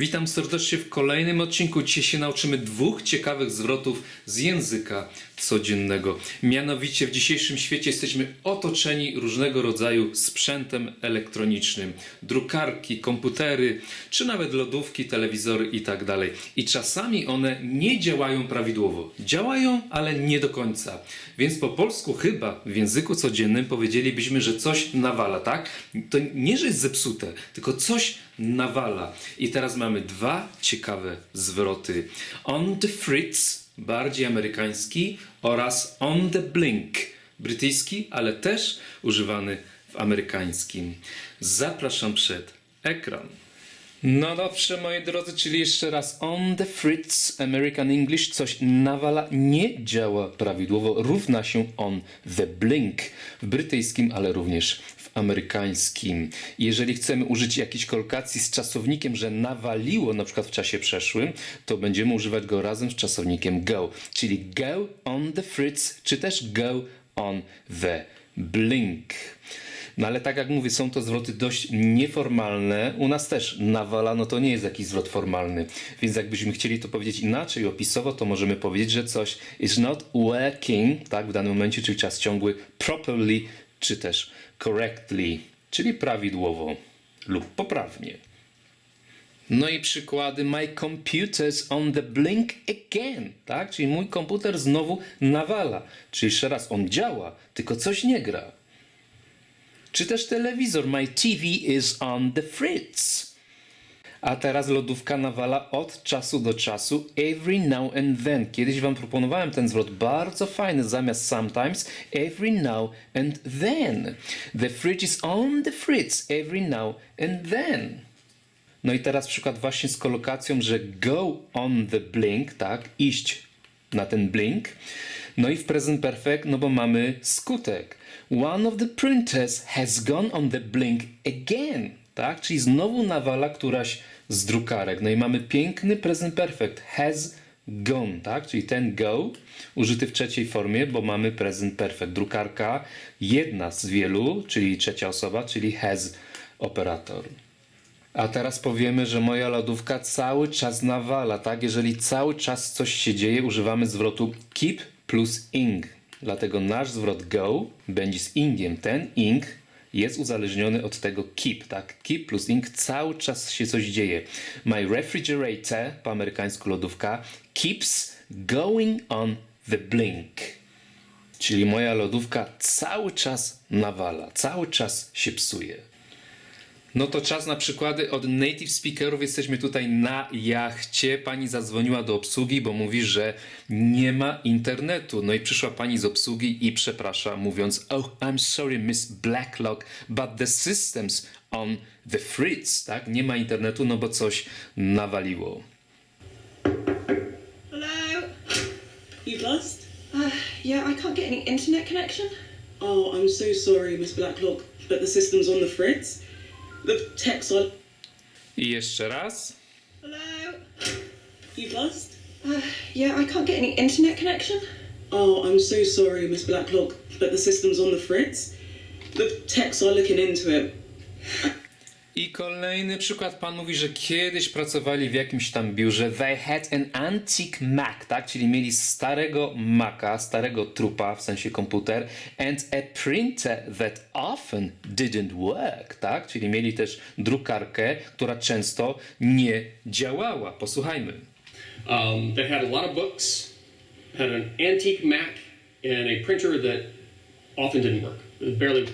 Witam serdecznie w kolejnym odcinku. Dzisiaj się nauczymy dwóch ciekawych zwrotów z języka codziennego. Mianowicie w dzisiejszym świecie jesteśmy otoczeni różnego rodzaju sprzętem elektronicznym. Drukarki, komputery, czy nawet lodówki, telewizory i tak. I czasami one nie działają prawidłowo. Działają, ale nie do końca. Więc po polsku chyba w języku codziennym powiedzielibyśmy, że coś nawala, tak? To nie, że jest zepsute, tylko coś nawala. I teraz mamy dwa ciekawe zwroty. On the fritz, bardziej amerykański, oraz on the blink, brytyjski, ale też używany w amerykańskim. Zapraszam przed ekran. No dobrze, moi drodzy, czyli jeszcze raz on the fritz, American English, coś nawala, nie działa prawidłowo, równa się on the blink w brytyjskim, ale również w amerykańskim. Jeżeli chcemy użyć jakiejś kolokacji z czasownikiem, że nawaliło, na przykład w czasie przeszłym, to będziemy używać go razem z czasownikiem go, czyli go on the fritz, czy też go on the blink. No ale tak jak mówię, są to zwroty dość nieformalne. U nas też nawala, no to nie jest jakiś zwrot formalny. Więc jakbyśmy chcieli to powiedzieć inaczej, opisowo, to możemy powiedzieć, że coś is not working, tak, w danym momencie, czyli czas ciągły, properly, czy też correctly, czyli prawidłowo lub poprawnie. No i przykłady. My computer's on the blink again, tak? Czyli mój komputer znowu nawala. Czyli jeszcze raz, on działa, tylko coś nie gra. Czy też telewizor. My TV is on the fritz. A teraz lodówka nawala od czasu do czasu, every now and then. Kiedyś wam proponowałem ten zwrot, bardzo fajny, zamiast sometimes, every now and then. The fridge is on the fritz, every now and then. No i teraz przykład właśnie z kolokacją, że go on the blink, tak, iść na ten blink. No i w present perfect, no bo mamy skutek. One of the printers has gone on the blink again, tak, czyli znowu nawala któraś z drukarek. No i mamy piękny present perfect, has gone, tak, czyli ten go użyty w trzeciej formie, bo mamy present perfect. Drukarka, jedna z wielu, czyli trzecia osoba, czyli has operator. A teraz powiemy, że moja lodówka cały czas nawala, tak? Jeżeli cały czas coś się dzieje, używamy zwrotu keep plus ing. Dlatego nasz zwrot go będzie z ingiem. Ten ing jest uzależniony od tego keep, tak? Keep plus ing, cały czas się coś dzieje. My refrigerator, po amerykańsku lodówka, keeps going on the blink. Czyli moja lodówka cały czas nawala, cały czas się psuje. No to czas na przykłady od native speakerów. Jesteśmy tutaj na jachcie. Pani zadzwoniła do obsługi, bo mówi, że nie ma internetu. No i przyszła pani z obsługi i przeprasza, mówiąc: Oh, I'm sorry, Miss Blacklock, but the system's on the fritz. Tak? Nie ma internetu, no bo coś nawaliło. Hello? You've lost? Uh, yeah, I can't get any internet connection. Oh, I'm so sorry, Miss Blacklock, but the system's on the fritz. The tech's on. I jeszcze raz. Hello? You've lost? Uh, yeah, I can't get any internet connection. Oh, I'm so sorry, Miss Blacklock, but the system's on the fritz. The tech's are looking into it. I kolejny przykład. Pan mówi, że kiedyś pracowali w jakimś tam biurze. They had an antique Mac, tak? Czyli mieli starego Maca, starego trupa, w sensie komputer, and a printer that often didn't work, tak? Czyli mieli też drukarkę, która często nie działała. Posłuchajmy. Um, they had a lot of books, had an antique Mac, and a printer that often didn't work. Barely.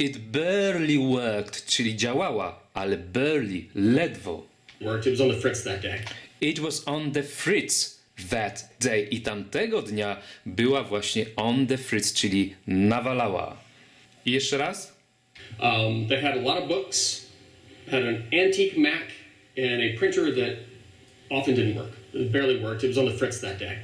It barely worked, czyli działała, ale barely, ledwo. worked. It was on the fritz that day. It was on the fritz that day. I tamtego dnia była właśnie on the fritz, czyli nawalała. I jeszcze raz. Um, they had a lot of books, had an antique Mac, and a printer that often didn't work. It barely worked. It was on the fritz that day.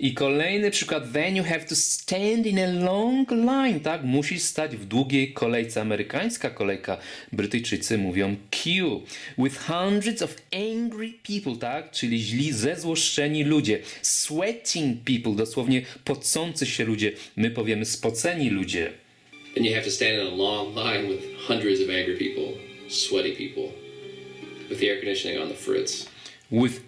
I kolejny przykład. Then you have to stand in a long line, tak? Musisz stać w długiej kolejce. Amerykańska kolejka. Brytyjczycy mówią queue. With hundreds of angry people, tak? Czyli źli, zezłoszczeni ludzie. Sweating people, dosłownie pocący się ludzie. My powiemy spoceni ludzie. And you have to stand in a long line with hundreds of angry people, sweaty people. with the air conditioning on the fritz. With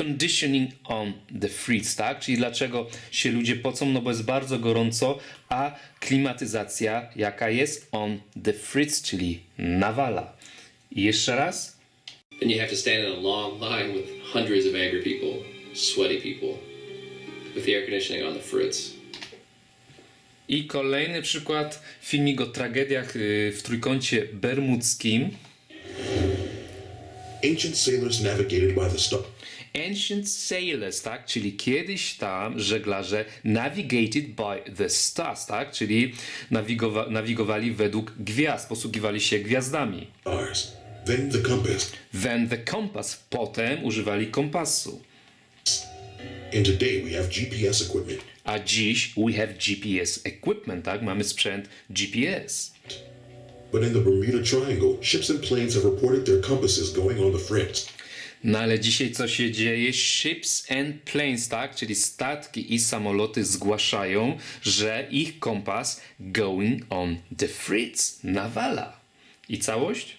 conditioning on the fritz, tak? Czyli dlaczego się ludzie pocą? No bo jest bardzo gorąco, a klimatyzacja jaka jest? On the fritz, czyli nawala. I jeszcze raz. Then you have to stand in a long line with hundreds of angry people, sweaty people, with the air conditioning on the fritz. I kolejny przykład, filmik o tragediach y, w Trójkącie Bermudzkim. Ancient sailors navigated by the star. Ancient sailors, tak? Czyli kiedyś tam żeglarze navigated by the stars, tak? Czyli nawigowa- nawigowali według gwiazd, posługiwali się gwiazdami. Stars. Then the compass. Then the compass, potem używali kompasu. And today we have GPS equipment. A dziś we have GPS equipment, tak? Mamy sprzęt GPS. But in the Bermuda Triangle, ships and planes have reported their compasses going on the fritz. No ale dzisiaj co się dzieje? Ships and planes, tak? Czyli statki i samoloty zgłaszają, że ich kompas going on the fritz nawala. I całość?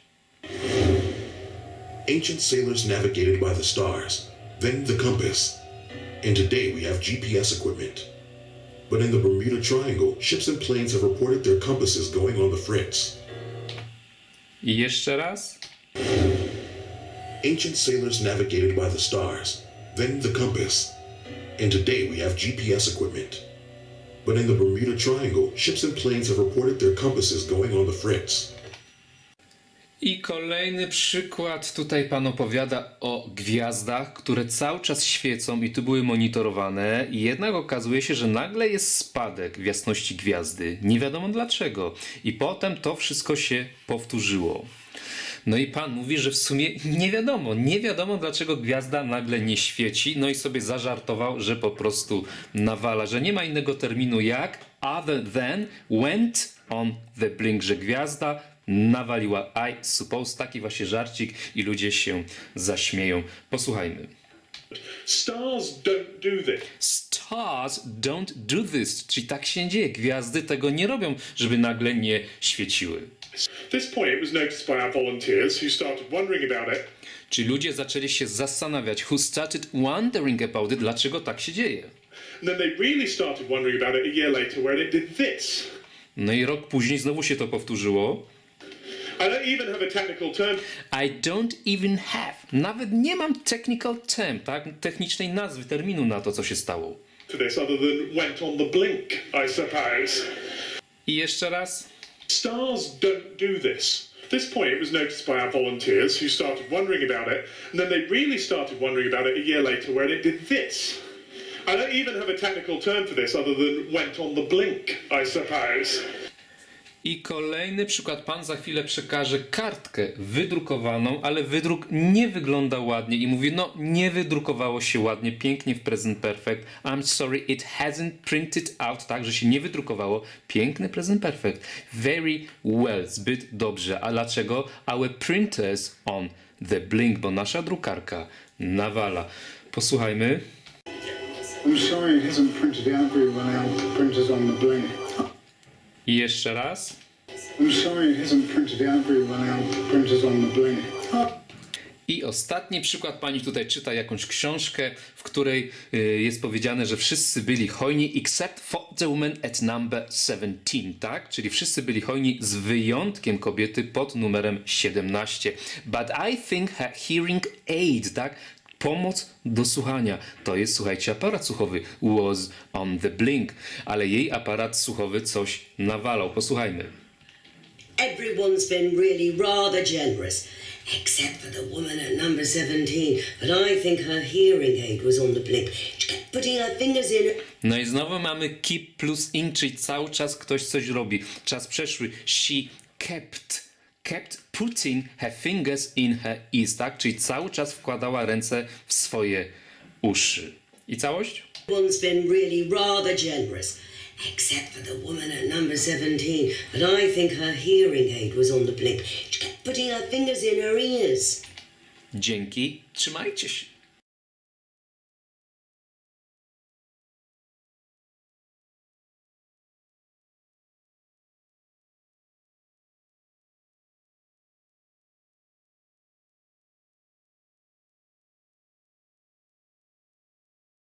Ancient sailors navigated by the stars. Then the compass. And today we have GPS equipment. But in the Bermuda Triangle, ships and planes have reported their compasses going on the fritz. I jeszcze raz? Ancient sailors navigated by the stars. Then the compass. And today we have GPS equipment. But in the Bermuda Triangle, ships and planes have reported their compasses going on the fritz. I kolejny przykład. Tutaj pan opowiada o gwiazdach, które cały czas świecą i tu były monitorowane. I jednak okazuje się, że nagle jest spadek w jasności gwiazdy. Nie wiadomo dlaczego. I potem to wszystko się powtórzyło. No i pan mówi, że w sumie nie wiadomo, nie wiadomo dlaczego gwiazda nagle nie świeci, no i sobie zażartował, że po prostu nawala, że nie ma innego terminu jak other than went on the blink, że gwiazda nawaliła. I suppose taki właśnie żarcik i ludzie się zaśmieją. Posłuchajmy. Stars don't do this. Stars don't do this, czyli tak się dzieje. Gwiazdy tego nie robią, żeby nagle nie świeciły. Czyli ludzie zaczęli się zastanawiać, who started wondering about it, dlaczego tak się dzieje. No i rok później znowu się to powtórzyło. I don't even have a technical term I don't even have. Nawet nie mam technical term, tak? Technicznej nazwy, terminu na to, co się stało. for this other than went on the blink, I suppose. I jeszcze raz. Stars don't do this. At this point, it was noticed by our volunteers who started wondering about it, and then they really started wondering about it a year later when it did this. I don't even have a technical term for this other than went on the blink, I suppose. I kolejny przykład. Pan za chwilę przekaże kartkę wydrukowaną, ale wydruk nie wygląda ładnie i mówi, no nie wydrukowało się ładnie, pięknie w present perfect. I'm sorry, it hasn't printed out, tak, że się nie wydrukowało. Piękny present perfect. Very well, zbyt dobrze. A dlaczego? Our printers on the blink, bo nasza drukarka nawala. Posłuchajmy. I'm sorry it hasn't printed out very well. Our printer's on the blink. I jeszcze raz. I ostatni przykład, pani tutaj czyta jakąś książkę, w której y, jest powiedziane, że wszyscy byli hojni, except for the woman at number 17, tak? Czyli wszyscy byli hojni z wyjątkiem kobiety pod numerem 17. But I think her hearing aid, tak? Pomoc do słuchania. To jest, słuchajcie, aparat słuchowy was on the blink, ale jej aparat słuchowy coś nawalał. Posłuchajmy. Everyone's been really rather generous, except for the woman at number 17. But I think her hearing aid was on the blink. She kept putting her fingers in. No i znowu mamy keep plus in, czyli cały czas ktoś coś robi. Czas przeszły. She kept, kept putting her fingers in her ears, tak? Czyli cały czas wkładała ręce w swoje uszy. I całość? Everyone's been really rather generous, except for the woman at number 17. But I think her hearing aid was on the blink. She kept putting her fingers in her ears. Dzięki, trzymajcie się.